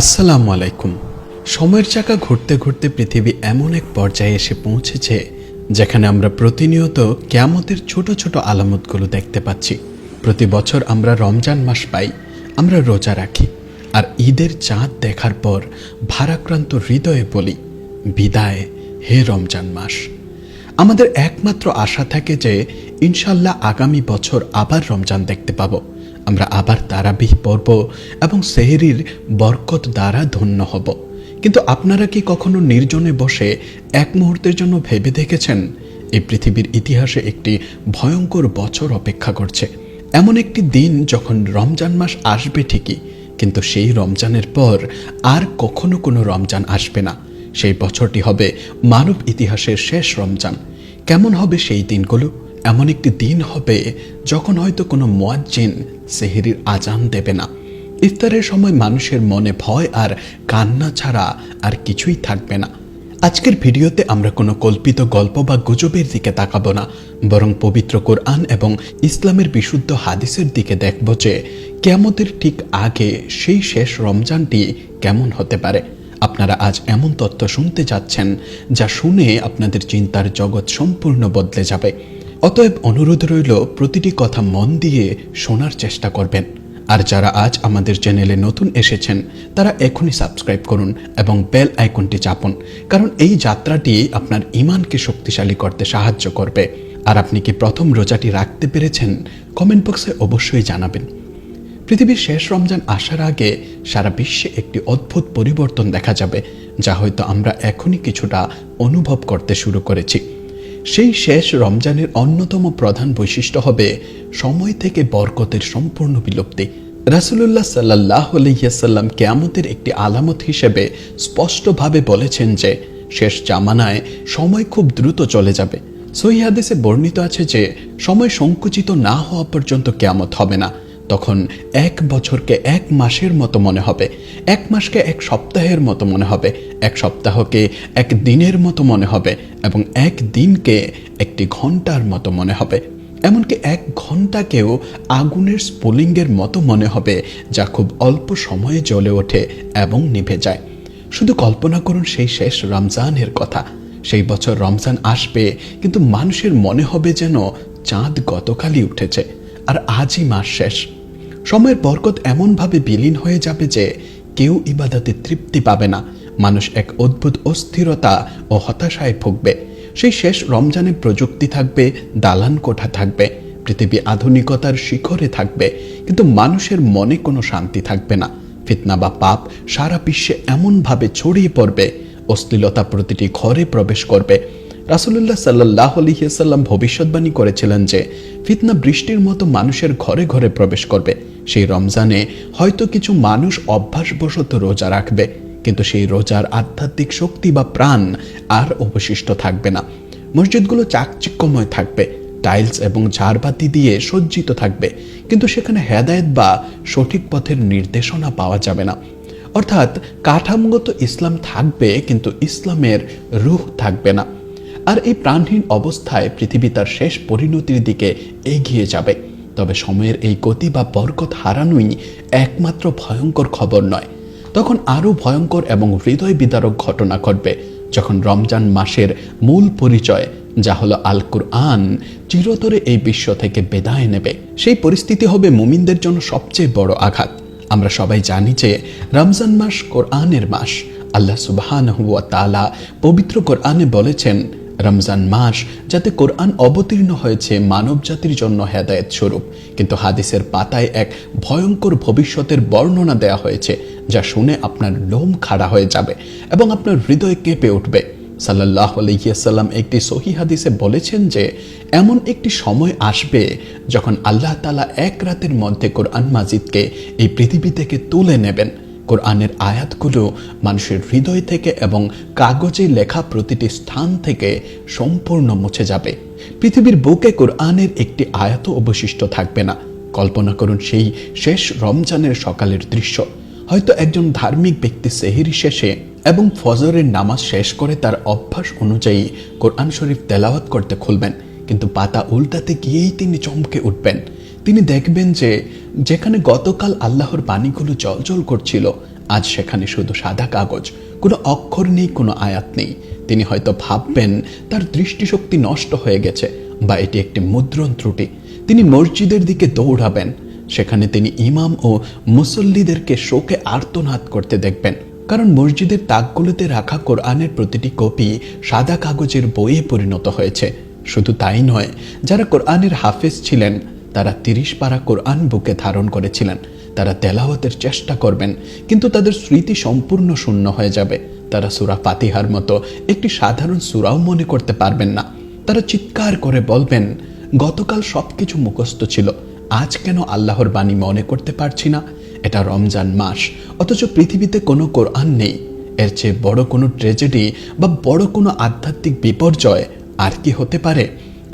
আসসালামু আলাইকুম। সময়ের চাকা ঘুরতে ঘুরতে পৃথিবী এমন এক পর্যায়ে এসে পৌঁছেছে, যেখানে আমরা প্রতিনিয়ত কেয়ামতের ছোট ছোট আলামতগুলো দেখতে পাচ্ছি। প্রতি বছর আমরা রমজান মাস পাই, আমরা রোজা রাখি, আর ঈদের চাঁদ দেখার পর ভারাক্রান্ত হৃদয়ে বলি, বিদায়, হে রমজান মাস। আমাদের একমাত্র আশা থাকে যে, ইনশাল্লাহ আগামী বছর আবার রমজান দেখতে পাবো। আমরা আবার তারাবিহ পড়ব এবং সেহরির বরকত দ্বারা ধন্য হব। কিন্তু আপনারা কি কখনো নির্জনে বসে এক মুহূর্তের জন্য ভেবে দেখেছেন? এই পৃথিবীর ইতিহাসে একটি ভয়ঙ্কর বছর অপেক্ষা করছে। এমন একটি দিন যখন রমজান মাস আসবে ঠিকই, কিন্তু সেই রমজানের পর আর কখনো কোনো রমজান আসবে না। সেই বছরটি হবে মানব ইতিহাসের শেষ রমজান। কেমন হবে সেই দিনগুলো? এমন একটি দিন হবে যখন হয়তো কোনো মোয়াজ্জিন সেহেরির আজান দেবে না। ইফতারের সময় মানুষের মনে ভয় আর কান্না ছাড়া আর কিছুই থাকবে না। আজকের ভিডিওতে আমরা কোনো কল্পিত গল্প বা গুজবের দিকে তাকাবো না, বরং পবিত্র কোরআন এবং ইসলামের বিশুদ্ধ হাদিসের দিকে দেখব যে কেয়ামতের ঠিক আগে সেই শেষ রমজানটি কেমন হতে পারে। আপনারা আজ এমন তথ্য শুনতে যাচ্ছেন যা শুনে আপনাদের চিন্তার জগৎ সম্পূর্ণ বদলে যাবে। অতএব অনুরোধ রইল, প্রতিটি কথা মন দিয়ে শোনার চেষ্টা করবেন। আর যারা আজ আমাদের চ্যানেলে নতুন এসেছেন, তারা এখনই সাবস্ক্রাইব করুন এবং বেল আইকনটি চাপুন, কারণ এই যাত্রাটি আপনার ইমানকে শক্তিশালী করতে সাহায্য করবে। আর আপনি কি প্রথম রোজাটি রাখতে পেরেছেন, কমেন্ট বক্সে অবশ্যই জানাবেন। পৃথিবীর শেষ রমজান আসার আগে সারা বিশ্বে একটি অদ্ভুত পরিবর্তন দেখা যাবে, যা হয়তো আমরা এখনই কিছুটা অনুভব করতে শুরু করেছি। সেই শেষ রমজানের অন্যতম প্রধান বৈশিষ্ট্য হবে সময় থেকে বরকতের সম্পূর্ণ বিলুপ্তি। রাসুলুল্লাহ সাল্লাহ আলহিয়াসাল্লাম কেয়ামতের একটি আলামত হিসেবে স্পষ্টভাবে বলেছেন যে, শেষ জামানায় সময় খুব দ্রুত চলে যাবে। সহি বর্ণিত আছে যে, সময় সংকুচিত না হওয়া পর্যন্ত কেয়ামত হবে না। তখন এক বছরকে এক মাসের মতো মনে হবে, এক মাসকে এক সপ্তাহের মতো মনে হবে, এক সপ্তাহকে এক দিনের মতো মনে হবে এবং এক দিনকে একটি ঘণ্টার মতো মনে হবে। এমনকি এক ঘন্টাকেও আগুনের স্পুলিংয়ের মতো মনে হবে যা খুব অল্প সময়ে জ্বলে ওঠে এবং নিভে যায়। শুধু কল্পনা করুন সেই শেষ রমজানের কথা। সেই বছর রমজান আসবে, কিন্তু মানুষের মনে হবে যেন চাঁদ গতকালই উঠেছে। আর আজই মাস শেষ। সময়ের বরকত এমনভাবে বিলীন হয়ে যাবে যে কেউ ইবাদতে তৃপ্তি পাবে না। মানুষ এক অদ্ভুত অস্থিরতা ও হতাশায় ভুগবে। সেই শেষ রমজানে প্রযুক্তি থাকবে, দালান কোঠা থাকবে, পৃথিবী আধুনিকতার শিখরে থাকবে, কিন্তু মানুষের মনে কোনো শান্তি থাকবে না। ফিতনা বা পাপ সারা বিশ্বে এমনভাবে ছড়িয়ে পড়বে, অশ্লীলতা প্রতিটি ঘরে প্রবেশ করবে। রাসুলুল্লাহ সাল্লাহ আলহিসাল্লাম ভবিষ্যৎবাণী করেছিলেন যে, ফিতনা বৃষ্টির মতো মানুষের ঘরে ঘরে প্রবেশ করবে। সেই রমজানে হয়তো কিছু মানুষ অভ্যাসবশত রোজা রাখবে, কিন্তু সেই রোজার আধ্যাত্মিক শক্তি বা প্রাণ আর অবশিষ্ট থাকবে না। মসজিদগুলো চাকচিক্যময় থাকবে, টাইলস এবং ঝাড়বাতি দিয়ে সজ্জিত থাকবে, কিন্তু সেখানে হেদায়েত বা সঠিক পথের নির্দেশনা পাওয়া যাবে না। অর্থাৎ কাঠামোগত ইসলাম থাকবে, কিন্তু ইসলামের রূহ থাকবে না। আর এই প্রাণহীন অবস্থায় পৃথিবী তার শেষ পরিণতির দিকে এগিয়ে যাবে। তবে সময়ের এই গতি বা বরকত হারানোই একমাত্র ভয়ঙ্কর খবর নয়। তখন আরও ভয়ঙ্কর এবং হৃদয় বিদারক ঘটনা ঘটবে, যখন রমজান মাসের মূল পরিচয়, যা হলো আল কুরআন চিরতরে এই বিশ্ব থেকে বেদায় নেবে। সেই পরিস্থিতি হবে মুমিনদের জন্য সবচেয়ে বড় আঘাত। আমরা সবাই জানি যে রমজান মাস কোরআনের মাস। আল্লাহ সুবাহান হুয়া তালা পবিত্র কোরআনে বলেছেন রমজান মাস যাতে কোরআন অবতীর্ণ হয়েছে মানব জাতির জন্য হেদায়েত স্বরূপ। কিন্তু হাদিসের পাতায় এক ভয়ঙ্কর ভবিষ্যতের বর্ণনা দেয়া হয়েছে, যা শুনে আপনার লোম খাড়া হয়ে যাবে এবং আপনার হৃদয় কেঁপে উঠবে। সাল্লাহ আলহিয়াসাল্লাম একটি সহি হাদিসে বলেছেন যে, এমন একটি সময় আসবে যখন আল্লাহ তালা এক রাতের মধ্যে কোরআন মাজিদকে এই পৃথিবী থেকে তুলে নেবেন। কোরআনের আয়াতগুলো মানুষের হৃদয় থেকে এবং কাগজে লেখা প্রতিটি স্থান থেকে সম্পূর্ণ মুছে যাবে। পৃথিবীর বুকে কোরআনের একটি আয়াত অবশিষ্ট থাকবে না। কল্পনা করুন সেই শেষ রমজানের সকালের দৃশ্য। হয়তো একজন ধার্মিক ব্যক্তি সেহেরি শেষে এবং ফজরের নামাজ শেষ করে তার অভ্যাস অনুযায়ী কোরআন শরীফ তেলাওয়াত করতে খুলবেন। কিন্তু পাতা উল্টাতে গিয়েই তিনি চমকে উঠবেন। তিনি দেখবেন যে যেখানে গতকাল আল্লাহর বাণীগুলো জলজল করছিল, আজ সেখানে শুধু সাদা কাগজ, কোনো অক্ষর নেই, কোনো আয়াত নেই। তিনি হয়তো ভাববেন তার দৃষ্টিশক্তি নষ্ট হয়ে গেছে বা এটি একটি মুদ্রণ ত্রুটি। তিনি মসজিদের দিকে দৌড়াবেন, সেখানে তিনি ইমাম ও মুসল্লিদেরকে শোকে আর্তনাদ করতে দেখবেন। কারণ মসজিদের তাকগুলোতে রাখা কোরআনের প্রতিটি কপি সাদা কাগজের বইয়ে পরিণত হয়েছে। শুধু তাই নয়, যারা কোরআনের হাফেজ ছিলেন তারা তিরিশ পারা কোরআন বুকে ধারণ করেছিলেন। তারা তেলাওয়াতের চেষ্টা করবেন, কিন্তু তাদের স্মৃতি সম্পূর্ণ শূন্য হয়ে যাবে। তারা সুরা পাতিহার মতো একটি সাধারণ সুরাও মনে করতে পারবেন না। তারা চিৎকার করে বলবেন, গতকাল সবকিছু মুখস্থ ছিল, আজ কেন আল্লাহর বাণী মনে করতে পারছি না? এটা রমজান মাস, অথচ পৃথিবীতে কোনো কোরআন নেই। এর চেয়ে বড় কোনো ট্রেজেডি বা বড় কোনো আধ্যাত্মিক বিপর্যয় আর কি হতে পারে?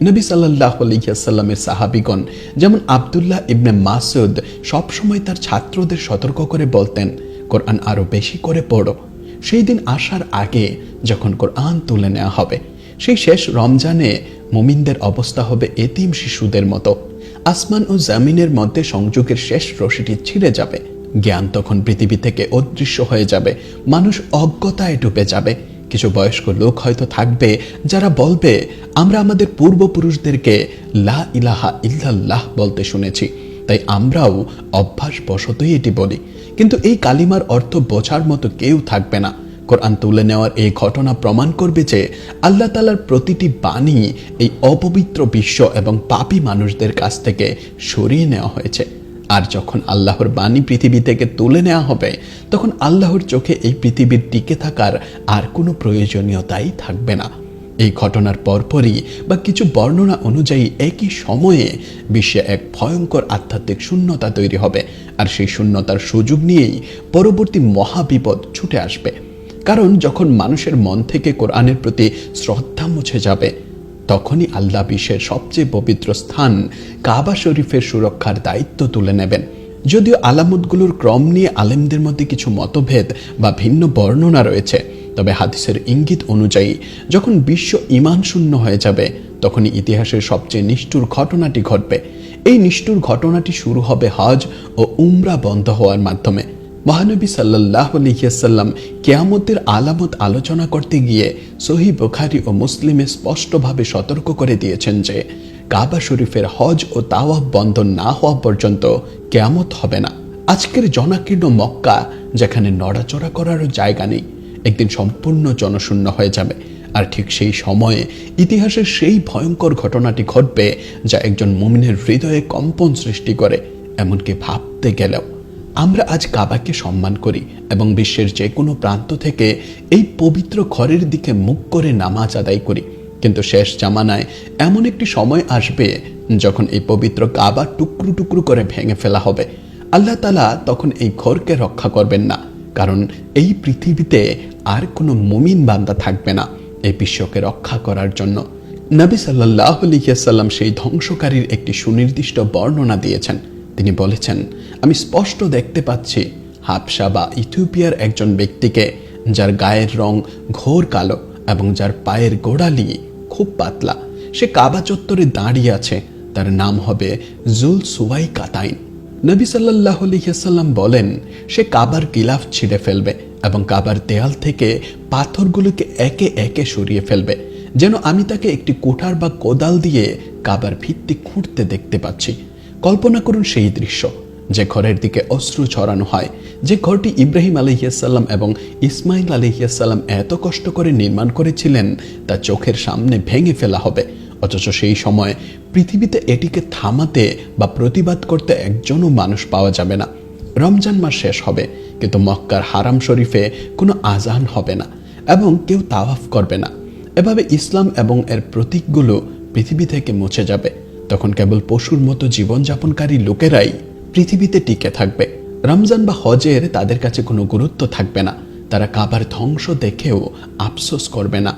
নবী সাল্লাহ আলিয়াসাল্লামের সাহাবিগণ, যেমন আবদুল্লাহ ইবনে মাসুদ, সবসময় তার ছাত্রদের সতর্ক করে বলতেন, কোরআন আরও বেশি করে পড়ো। সেই দিন আসার আগে যখন কোরআন তুলে নেওয়া হবে, সেই শেষ রমজানে মুমিনদের অবস্থা হবে এতিম শিশুদের মতো। আসমান ও জামিনের মধ্যে সংযোগের শেষ রশিটি ছিঁড়ে যাবে। জ্ঞান তখন পৃথিবী থেকে অদৃশ্য হয়ে যাবে। মানুষ অজ্ঞতায় ডুবে যাবে। কিছু বয়স্ক লোক হয়তো থাকবে যারা বলবে, আমরা আমাদের পূর্বপুরুষদেরকে লা ইলাহা ইল্লাল্লাহ বলতে শুনেছি। তাই আমরাও অভ্যাস অভ্যাসবশতই এটি বলি। কিন্তু এই কালিমার অর্থ বোঝার মতো কেউ থাকবে না। কোরআন তুলে নেওয়ার এই ঘটনা প্রমাণ করবে যে আল্লাহ তালার প্রতিটি বাণী এই অপবিত্র বিশ্ব এবং পাপি মানুষদের কাছ থেকে সরিয়ে নেওয়া হয়েছে। আর যখন আল্লাহর বাণী পৃথিবী থেকে তুলে নেওয়া হবে, তখন আল্লাহর চোখে এই পৃথিবীর টিকে থাকার আর কোনো প্রয়োজনীয়তাই থাকবে না। এই ঘটনার পরপরই বা কিছু বর্ণনা অনুযায়ী একই সময়ে বিশ্বে এক ভয়ঙ্কর আধ্যাত্মিক শূন্যতা তৈরি হবে, আর সেই শূন্যতার সুযোগ নিয়েই পরবর্তী মহাবিপদ ছুটে আসবে। কারণ যখন মানুষের মন থেকে কোরআনের প্রতি শ্রদ্ধা মুছে যাবে তখনই আল্লাহ বিশ্বের সবচেয়ে পবিত্র স্থান কাবা শরীফের সুরক্ষার দায়িত্ব তুলে নেবেন। যদিও আলামতগুলোর ক্রম নিয়ে আলেমদের মধ্যে কিছু মতভেদ বা ভিন্ন বর্ণনা রয়েছে, তবে হাদিসের ইঙ্গিত অনুযায়ী, যখন বিশ্ব ইমান শূন্য হয়ে যাবে, তখনই ইতিহাসের সবচেয়ে নিষ্ঠুর ঘটনাটি ঘটবে। এই নিষ্ঠুর ঘটনাটি শুরু হবে হজ ও উমরা বন্ধ হওয়ার মাধ্যমে। মহানবী সাল্লাহ আলহিয়াসাল্লাম কেয়ামতের আলামত আলোচনা করতে গিয়ে সহি বুখারি ও মুসলিমে স্পষ্টভাবে সতর্ক করে দিয়েছেন যে, কাবা শরীফের হজ ও তাওয়াব বন্ধ না হওয়া পর্যন্ত কেয়ামত হবে না। আজকের জনাকীর্ণ মক্কা, যেখানে নড়াচড়া করারও জায়গা নেই, একদিন সম্পূর্ণ জনশূন্য হয়ে যাবে। আর ঠিক সেই সময়ে ইতিহাসের সেই ভয়ঙ্কর ঘটনাটি ঘটবে যা একজন মুমিনের হৃদয়ে কম্পন সৃষ্টি করে, এমনকি ভাবতে গেলেও। আমরা আজ কাবাকে সম্মান করি এবং বিশ্বের যে কোনো প্রান্ত থেকে এই পবিত্র ঘরের দিকে মুখ করে নামাজ আদায় করি। কিন্তু শেষ জামানায় এমন একটি সময় আসবে যখন এই পবিত্র কাবা টুকরো টুকরো করে ভেঙে ফেলা হবে। আল্লাহ তালা তখন এই ঘরকে রক্ষা করবেন না, কারণ এই পৃথিবীতে আর কোনো মুমিন বান্দা থাকবে না এই বিশ্বকে রক্ষা করার জন্য। নবী সাল্লাহ আলিয়াল্লাম সেই ধ্বংসকারীর একটি সুনির্দিষ্ট বর্ণনা দিয়েছেন। তিনি বলেছেন, আমি স্পষ্ট দেখতে পাচ্ছি হাবসা বা ইথিওপিয়ার একজন ব্যক্তিকে যার গায়ের রং ঘোর কালো এবং যার পায়ের গোড়ালি খুব পাতলা। সে কাবা চত্বরে দাঁড়িয়ে আছে। তার নাম হবে জুল সুয়াই কাতাইন নবী সাল্লাহ আলহিহাল্লাম বলেন, সে কাবার গিলাফ ছিঁড়ে ফেলবে এবং কাবার দেয়াল থেকে পাথরগুলোকে একে একে সরিয়ে ফেলবে। যেন আমি তাকে একটি কোঠার বা কোদাল দিয়ে কাবার ভিত্তি খুঁড়তে দেখতে পাচ্ছি। কল্পনা করুন সেই দৃশ্য, যে ঘরের দিকে অশ্রু ছড়ানো হয়, যে ঘরটি ইব্রাহিম আলহিয়াসাল্লাম এবং ইসমাইল আলহিয়াসাল্লাম এত কষ্ট করে নির্মাণ করেছিলেন, তা চোখের সামনে ভেঙে ফেলা হবে। অথচ সেই সময় পৃথিবীতে এটিকে থামাতে বা প্রতিবাদ করতে একজনও মানুষ পাওয়া যাবে না। রমজান মাস শেষ হবে, কিন্তু মক্কার হারাম শরীফে কোনো আজান হবে না এবং কেউ তাওয়াফ করবে না। এভাবে ইসলাম এবং এর প্রতীকগুলো পৃথিবী থেকে মুছে যাবে। তখন কেবল পশুর মতো জীবনযাপনকারী লোকেরাই পৃথিবীতে টিকে থাকবে। রমজান বা হজের তাদের কাছে কোনো গুরুত্ব থাকবে না। তারা কাবার ধ্বংস দেখেও আফসোস করবে না।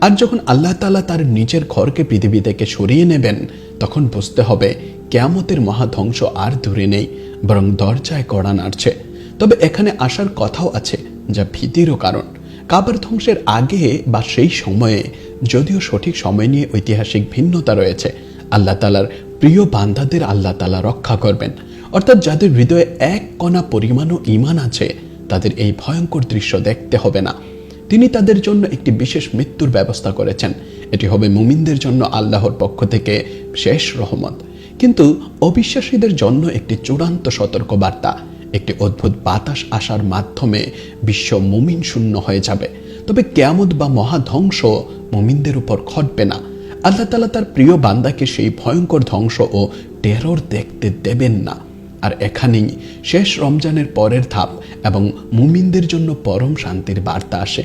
আর যখন আল্লাহ তালা তার নিজের ঘরকে পৃথিবী থেকে সরিয়ে নেবেন, তখন বুঝতে হবে কেয়ামতের মহাধ্বংস আর দূরে নেই, বরং দরজায় কড়া নাড়ছে। তবে এখানে আসার কথাও আছে, যা ভীতিরও কারণ। কাবার ধ্বংসের আগে বা সেই সময়ে, যদিও সঠিক সময় নিয়ে ঐতিহাসিক ভিন্নতা রয়েছে আল্লাহ তালার প্রিয় বান্দাদের আল্লাহ তালা রক্ষা করবেন। অর্থাৎ যাদের হৃদয়ে এক কণা পরিমাণও ইমান আছে, তাদের এই ভয়ঙ্কর দৃশ্য দেখতে হবে না। তিনি তাদের জন্য একটি বিশেষ মৃত্যুর ব্যবস্থা করেছেন। এটি হবে মুমিনদের জন্য আল্লাহর পক্ষ থেকে শেষ রহমত। কিন্তু অবিশ্বাসীদের জন্য একটি চূড়ান্ত সতর্ক বার্তা একটি অদ্ভুত বাতাস আসার মাধ্যমে বিশ্ব মুমিন শূন্য হয়ে যাবে। তবে কেয়ামত বা মহাধ্বংস মুমিনদের উপর ঘটবে না। আল্লাহ তালা তার প্রিয় বান্দাকে সেই ভয়ঙ্কর ধ্বংস ও টেরর দেখতে দেবেন না। আর এখানেই শেষ রমজানের পরের ধাপ এবং মুমিনদের জন্য পরম শান্তির বার্তা আসে।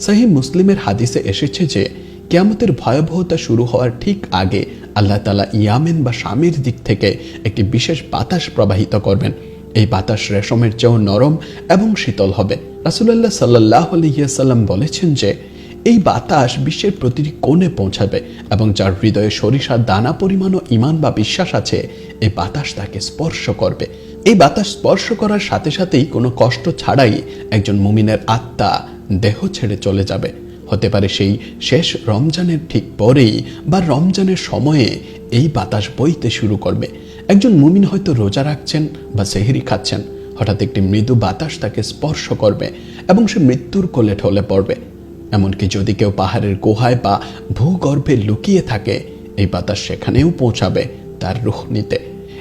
সাহি মুসলিমের হাদিসে এসেছে যে, কেয়ামতের ভয়াবহতা শুরু হওয়ার ঠিক আগে আল্লাহ তালা ইয়ামেন বা স্বামীর দিক থেকে একটি বিশেষ বাতাস প্রবাহিত করবেন। এই বাতাস রেশমের চেয়েও নরম এবং শীতল হবে। রাসুলাল্লাহ সাল্লাহ আলহিয়াসাল্লাম বলেছেন যে এই বাতাস বিশ্বের প্রতিটি কোণে পৌঁছাবে এবং যার হৃদয়ে সরিষার দানা পরিমাণও ইমান বা বিশ্বাস আছে এই বাতাস তাকে স্পর্শ করবে। এই বাতাস স্পর্শ করার সাথে সাথেই কোনো কষ্ট ছাড়াই একজন মুমিনের আত্মা দেহ ছেড়ে চলে যাবে। হতে পারে সেই শেষ রমজানের ঠিক পরেই বা রমজানের সময়ে এই বাতাস বইতে শুরু করবে। একজন মুমিন হয়তো রোজা রাখছেন বা সেহেরি খাচ্ছেন। হঠাৎ একটি মৃদু বাতাস তাকে স্পর্শ করবে এবং সে মৃত্যুর কোলে ঠলে পড়বে। এমনকি যদি কেউ পাহাড়ের গুহায় বা ভূগর্ভে লুকিয়ে থাকে, এই বাতাস সেখানেও পৌঁছাবে তার রুখ নিতে।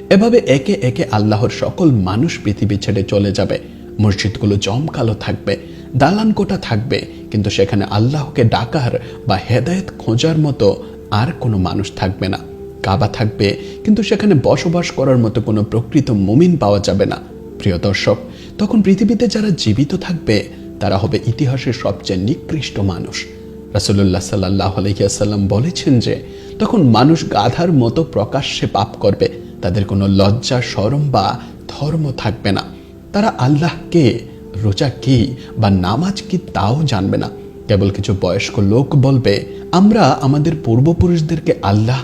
এভাবে একে একে আল্লাহর সকল মানুষ পৃথিবী ছেড়ে চলে যাবে। মসজিদগুলো জমকালো থাকবে দালান কোটা থাকবে, কিন্তু সেখানে আল্লাহকে ডাকার বা হেদায়েত খোঁজার মতো আর কোনো মানুষ থাকবে না। কাবা থাকবে, কিন্তু সেখানে বসবাস করার মতো কোনো প্রকৃত মুমিন পাওয়া যাবে না। প্রিয় দর্শক, তখন পৃথিবীতে যারা জীবিত থাকবে তারা হবে ইতিহাসের সবচেয়ে নিকৃষ্ট মানুষ। রাসুল্লাহ সাল্লাহ আলহিয়াসাল্লাম বলেছেন যে, তখন মানুষ গাধার মতো প্রকাশ্যে পাপ করবে, তাদের কোনো লজ্জা সরম বা ধর্ম থাকবে না। তারা আল্লাহ কে রোজা কি বা নামাজ কি তাও জানবে না। কেবল কিছু বয়স্ক লোক বলবে, আমরা আমাদের পূর্বপুরুষদেরকে আল্লাহ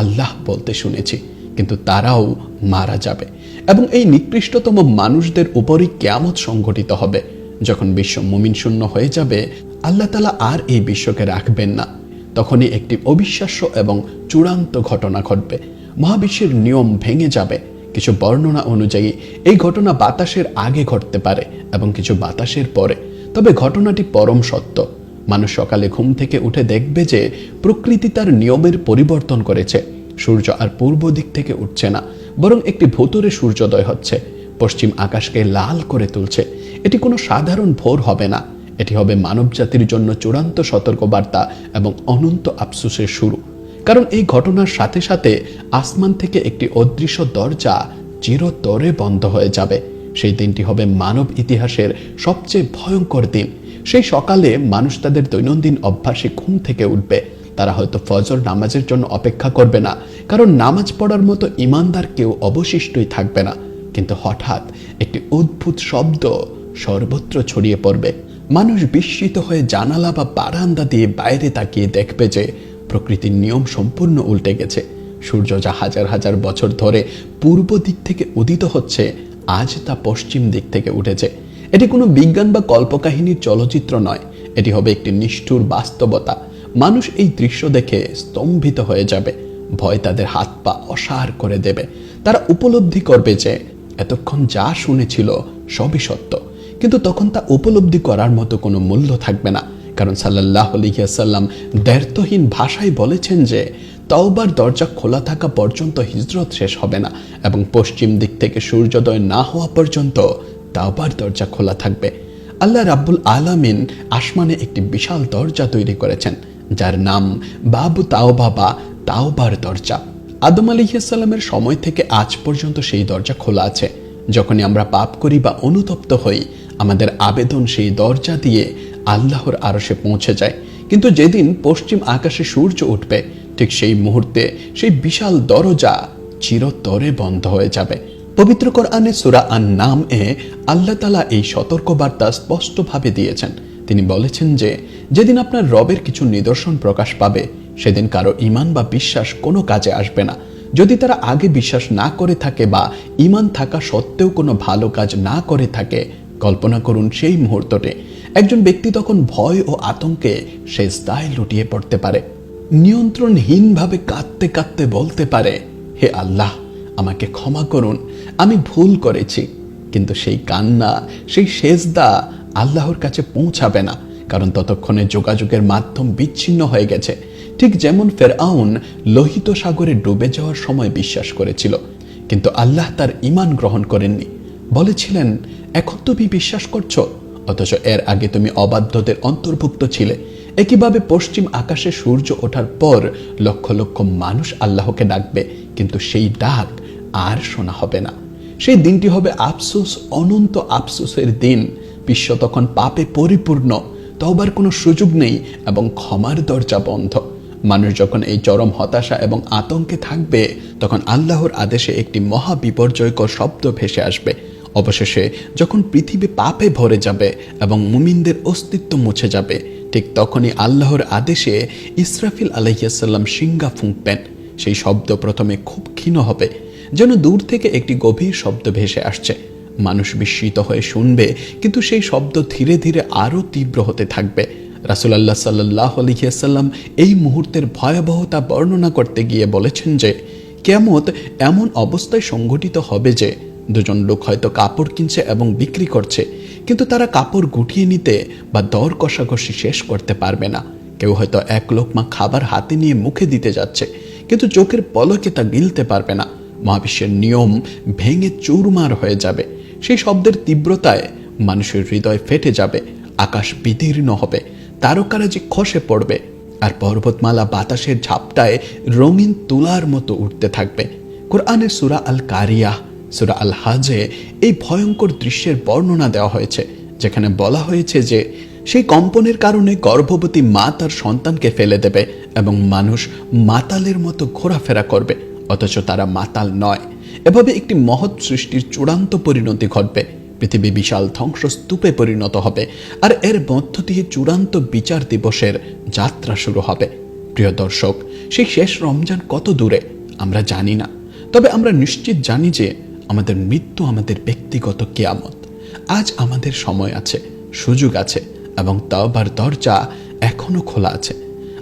আল্লাহ বলতে শুনেছি, কিন্তু তারাও মারা যাবে এবং এই নিকৃষ্টতম মানুষদের উপরই কেয়ামত সংঘটিত হবে। যখন বিশ্ব মুমিন শূন্য হয়ে যাবে, আল্লাহ তালা আর এই বিশ্বকে রাখবেন না। তখনই একটি অবিশ্বাস্য এবং চূড়ান্ত ঘটনা ঘটবে। মহাবিশ্বের নিয়ম ভেঙে যাবে। কিছু বর্ণনা অনুযায়ী, এই ঘটনা বাতাসের আগে ঘটতে পারে এবং কিছু বাতাসের পরে। তবে ঘটনাটি পরম সত্য। মানুষ সকালে ঘুম থেকে উঠে দেখবে যে, প্রকৃতি তার নিয়মের পরিবর্তন করেছে। সূর্য আর পূর্ব দিক থেকে উঠছে না, বরং একটি ভূতরে সূর্যোদয় হচ্ছে। পশ্চিম আকাশকে লাল করে তুলছে। এটি কোনো সাধারণ ভোর হবে না। এটি হবে মানবজাতির জন্য চূড়ান্ত সতর্কবার্তা এবং অনন্ত আফসোসের শুরু। কারণ এই ঘটনার সাথে সাথে আসমান থেকে একটি অদৃশ্য দরজা চিরতরে বন্ধ হয়ে যাবে। সেই দিনটি হবে মানব ইতিহাসের সবচেয়ে ভয়ঙ্কর দিন। সেই সকালে মানুষ তাদের দৈনন্দিন অভ্যাসে ঘুম থেকে উঠবে। তারা হয়তো ফজর নামাজের জন্য অপেক্ষা করবে না। কারণ নামাজ পড়ার মতো ইমানদার কেউ অবশিষ্টই থাকবে না। কিন্তু হঠাৎ একটি অদ্ভুত শব্দ সর্বত্র ছড়িয়ে পড়বে। মানুষ বিস্মিত হয়ে জানালা বা বারান্দা দিয়ে বাইরে তাকিয়ে দেখবে যে প্রকৃতির নিয়ম সম্পূর্ণ উল্টে গেছে। সূর্য যা হাজার হাজার বছর ধরে পূর্ব দিক থেকে উদিত হচ্ছে, আজ তা পশ্চিম দিক থেকে উঠেছে। এটি কোনো বিজ্ঞান বা কল্পকাহিনীর চলচ্চিত্র নয়, এটি হবে একটি নিষ্ঠুর বাস্তবতা। মানুষ এই দৃশ্য দেখে স্তম্ভিত হয়ে যাবে, ভয় তাদের হাত পা অসার করে দেবে। তারা উপলব্ধি করবে যে, এতক্ষণ যা শুনেছিল সবই সত্য। কিন্তু তখন তা উপলব্ধি করার মতো কোনো মূল্য থাকবে না। কারণ সাল্লাহ আলিয়াসাল্লাম দ্ব্যর্থহীন ভাষায় বলেছেন যে, তওবার দরজা খোলা থাকা পর্যন্ত হিজরত শেষ হবে না এবং পশ্চিম দিক থেকে সূর্যোদয় না হওয়া পর্যন্ত তাওবার দরজা খোলা থাকবে। আল্লাহ রাব্বুল আলামিন আসমানে একটি বিশাল দরজা তৈরি করেছেন, যার নাম বাবু তাওবা বা তাওবার দরজা। আদম আলিহাসাল্লামের সময় থেকে আজ পর্যন্ত সেই দরজা খোলা আছে। যখনই আমরা পাপ করি বা অনুতপ্ত হই আমাদের আবেদন সেই দরজা দিয়ে আল্লাহর আরশে পৌঁছে যায়। কিন্তু যেদিন পশ্চিম আকাশে সূর্য উঠবে, ঠিক সেই মুহূর্তে সেই বিশাল দরজা চিরতরে বন্ধ হয়ে যাবে। পবিত্র কোরআনে সুরা আন নাম এ আল্লাহ তালা এই সতর্কবার্তা স্পষ্টভাবে দিয়েছেন। তিনি বলেছেন যে, যেদিন আপনার রবের কিছু নিদর্শন প্রকাশ পাবে, সেদিন কারও ইমান বা বিশ্বাস কোনো কাজে আসবে না। যদি তারা আগে বিশ্বাস না করে থাকে বা ইমান থাকা সত্ত্বেও কোনো ভালো কাজ না করে থাকে কল্পনা করুন সেই মুহূর্তটে। একজন ব্যক্তি তখন ভয় ও আতঙ্কে সে স্থায় লুটিয়ে পড়তে পারে। নিয়ন্ত্রণহীনভাবে কাঁদতে কাঁদতে বলতে পারে, হে আল্লাহ, আমাকে ক্ষমা করুন, আমি ভুল করেছি। কিন্তু সেই কান্না, সেই সেজদা আল্লাহর কাছে পৌঁছাবে না, কারণ ততক্ষণে যোগাযোগের মাধ্যম বিচ্ছিন্ন হয়ে গেছে। ঠিক যেমন ফেরআউন লোহিত সাগরে ডুবে যাওয়ার সময় বিশ্বাস করেছিল, কিন্তু আল্লাহ তার ইমান গ্রহণ করেননি। বলেছিলেন, এখন তুমি বিশ্বাস করছ? অথচ এর আগে তুমি অবাধ্যদের অন্তর্ভুক্ত ছিলে। একইভাবে পশ্চিম আকাশে সূর্য ওঠার পর লক্ষ লক্ষ মানুষ আল্লাহকে ডাকবে, কিন্তু সেই ডাক আর শোনা হবে না। সেই দিনটি হবে আফসোস, অনন্ত আফসোসের দিন। বিশ্ব তখন পাপে পরিপূর্ণ। তবার কোনো সুযোগ নেই এবং ক্ষমার দরজা বন্ধ। মানুষ যখন এই চরম হতাশা এবং আতঙ্কে থাকবে, তখন আল্লাহর আদেশে একটি মহা বিপর্যয়কর শব্দ ভেসে আসবে। অবশেষে যখন পৃথিবী পাপে ভরে যাবে এবং মুমিনদের অস্তিত্ব মুছে যাবে, ঠিক তখনই আল্লাহর আদেশে ইসরাফিল আলহিয়াসাল্লাম সিঙ্গা ফুঁকবেন। সেই শব্দ প্রথমে খুব ক্ষীণ হবে, যেন দূর থেকে একটি গভীর শব্দ ভেসে আসছে। মানুষ বিস্মিত হয়ে শুনবে, কিন্তু সেই শব্দ ধীরে ধীরে আরও তীব্র হতে থাকবে। রাসুলাল্লাহ সাল্লাহ আলহিয়াসাল্লাম এই মুহূর্তের ভয়াবহতা বর্ণনা করতে গিয়ে বলেছেন যে কেমত এমন অবস্থায় সংঘটিত হবে যে দুজন লোক হয়তো কাপড় কিনছে এবং বিক্রি করছে, কিন্তু তারা কাপড় গুটিয়ে নিতে বা দর কষাকষি শেষ করতে পারবে না। কেউ হয়তো এক লোকমা খাবার হাতে নিয়ে মুখে দিতে যাচ্ছে, কিন্তু চোখের পলকে তা গিলতে পারবে না। মহাবিশ্বের নিয়ম ভেঙে চুরমার হয়ে যাবে। সেই শব্দের তীব্রতায় মানুষের হৃদয় ফেটে যাবে, আকাশ বিদীর্ণ হবে, তারকারা যে খসে পড়বে, আর পর্বতমালা বাতাসের ঝাপটায় রঙিন তুলার মতো উঠতে থাকবে। কোরআনের সুরা আল কারিয়াহ সুরা আল হাজে এই ভয়ঙ্কর দৃশ্যের বর্ণনা দেওয়া হয়েছে, যেখানে বলা হয়েছে যে সেই কম্পনের কারণে গর্ভবতী মা তার সন্তানকে ফেলে দেবে এবং মানুষ মাতালের মতো ঘোরাফেরা করবে, অথচ তারা মাতাল নয়। এভাবে একটি মহৎ সৃষ্টির চূড়ান্ত পরিণতি ঘটবে, পৃথিবী বিশাল ধ্বংসস্তূপে পরিণত হবে, আর এর মধ্য দিয়ে চূড়ান্ত বিচার দিবসের যাত্রা শুরু হবে। প্রিয় দর্শক, সেই শেষ রমজান কত দূরে? আমরা জানি না। তবে আমরা নিশ্চিত জানি যে আমাদের মৃত্যু, আমাদের ব্যক্তিগত কেয়ামত। আজ আমাদের সময় আছে, সুযোগ আছে এবং তবার দরজা এখনও খোলা আছে।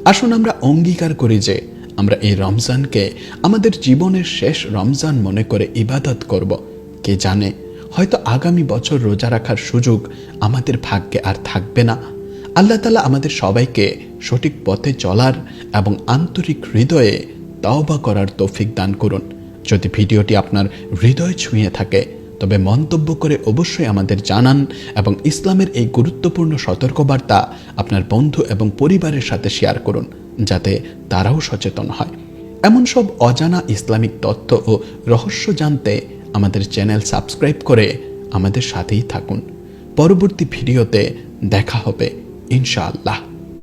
আসুন আমরা অঙ্গীকার করি যে আমরা এই রমজানকে আমাদের জীবনের শেষ রমজান মনে করে ইবাদত করব। কে জানে, হয়তো আগামী বছর রোজা রাখার সুযোগ আমাদের ভাগ্যে আর থাকবে না। আল্লাহ তালা আমাদের সবাইকে সঠিক পথে চলার এবং আন্তরিক হৃদয়ে তাওবা করার তৌফিক দান করুন। যদি ভিডিওটি আপনার হৃদয় ছুঁয়ে থাকে, তবে মন্তব্য করে অবশ্যই আমাদের জানান এবং ইসলামের এই গুরুত্বপূর্ণ সতর্কবার্তা আপনার বন্ধু এবং পরিবারের সাথে শেয়ার করুন, যাতে তারাও সচেতন হয়। এমন সব অজানা ইসলামিক তথ্য ও রহস্য জানতে আমাদের চ্যানেল সাবস্ক্রাইব করে আমাদের সাথেই থাকুন। পরবর্তী ভিডিওতে দেখা হবে, ইনশাআল্লাহ।